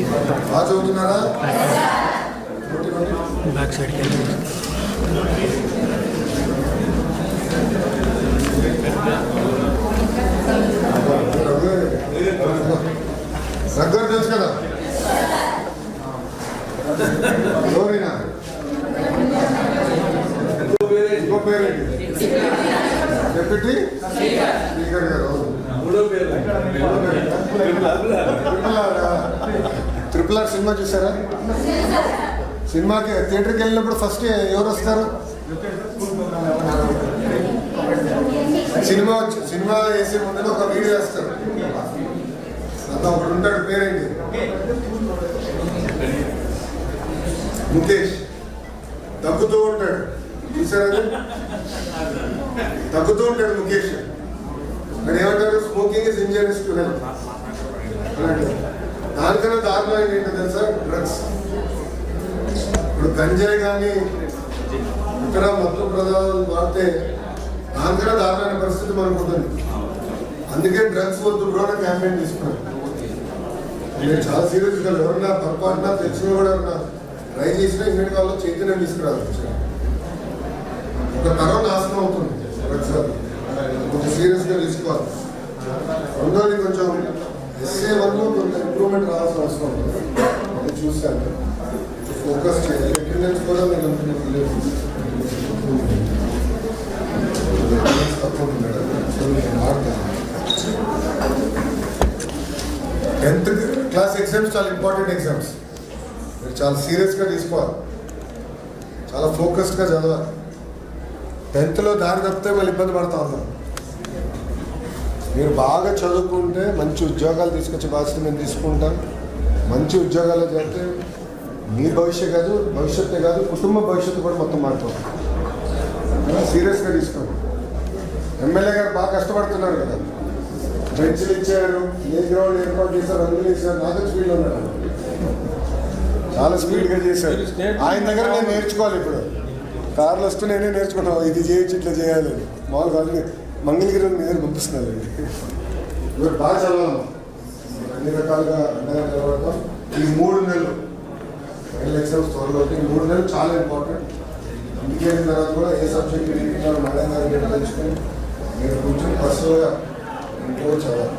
బాగా చదువుతున్నారా బ్యాక్ సైడ్కి రగ్గర్ తెలుసు కదా? ఎవరైనా? ఇంకో పేరేంటి? డెప్యూటీ స్పీకర్ గారు. మూడో పేరు. ట్రిపుల్ ఆర్ సినిమా చూసారా? సినిమాకి థియేటర్కి వెళ్ళినప్పుడు ఫస్ట్ ఎవరు వస్తారు? సినిమా వచ్చి- సినిమా వేసే ముందు ఒక వీడియో వేస్తారు. అంతా ఒకడు ఉంటాడు పేరేంటి? ముఖేష్. తగ్గుతూ ఉంటాడు. చూసారా? తగ్గుతూ ఉంటాడు ముఖేష్. మరి ఏమంటారు? Smoking is injuries to health దానికన్నా దారిలో ఏంటో తెలుసా? డ్రగ్స్. ఇప్పుడు గంజాయి కానీ ఇతర మత్తు పదార్థాలు వాడితే ఆంధ్ర దారుణమైన పరిస్థితి మనకు ఉంటుంది. అందుకే డ్రగ్స్ వద్దు బ్రో క్యాంపెయిన్ తీసుకున్నాను నేను చాలా సీరియస్గా ఎవరన్నా పొరపాటున తెలిసిన కూడా ఎవరన్నా ట్రై చేసినా ఇన్నిటి వాళ్ళు చైతన్యం తీసుకురావాలి. ఒక తరం నాశనం అవుతుంది డ్రగ్స్ కొంచెం సీరియస్గా తీసుకోవాలి. రెండోది కొంచెం ఎస్ఏ వన్ కొంత ఇంప్రూవ్మెంట్ రావాల్సిన అవసరం ఉంది అది చూశాను. ఫోకస్ చేయాలి. అటెండెన్స్ కూడా నేను అనుకున్నది లేదు. తక్కువ మేడం. సో నేను మారుతాను టెన్త్ క్లాస్ ఎగ్జామ్స్ చాలా ఇంపార్టెంట్ ఎగ్జామ్స్ మీరు చాలా సీరియస్గా తీసుకోవాలి. చాలా ఫోకస్డ్గా చదవాలి. టెన్త్లో దారి తప్పితే మళ్ళీ ఇబ్బంది పడతా ఉన్నాం. మీరు బాగా చదువుకుంటే మంచి ఉద్యోగాలు తీసుకొచ్చే బాధ్యత మేము తీసుకుంటాం మంచి ఉద్యోగాలు చేస్తే మీ భవిష్యత్ కాదు భవిష్యత్తే కాదు కుటుంబ భవిష్యత్తు కూడా మొత్తం మారుతుంది సీరియస్గా తీసుకోండి. ఎమ్మెల్యే గారు బాగా కష్టపడుతున్నారు కదా. బెంచ్లు ఇచ్చారు ఏ గ్రౌండ్ ఏర్పాటు చేశారు అందులో ఇచ్చారు నాకు స్పీడ్లో ఉన్నాడు చాలా స్పీడ్గా చేశారు. ఆయన దగ్గర నేను నేర్చుకోవాలి ఇప్పుడు. కార్లు వస్తూ నేనే నేర్చుకున్నాను ఇది చేయొచ్చు ఇట్లా చేయాలి. మామూలుగా మంగళగిరి నేను పంపిస్తున్నాను మీరు బాగా చదవాలి అన్ని రకాలుగా అండగా చదవడం. ఈ మూడు నెలలు ఫైనల్ ఎగ్జామ్స్ త్వరలో. ఈ మూడు నెలలు చాలా ఇంపార్టెంట్ ఇంటికి తర్వాత కూడా ఏ సబ్జెక్ట్ నేర్చుకున్నారో మేడం గారు తెలుసుకొని మీరు కూర్చొని పర్సనల్గా ఇంట్లో చదవాలి.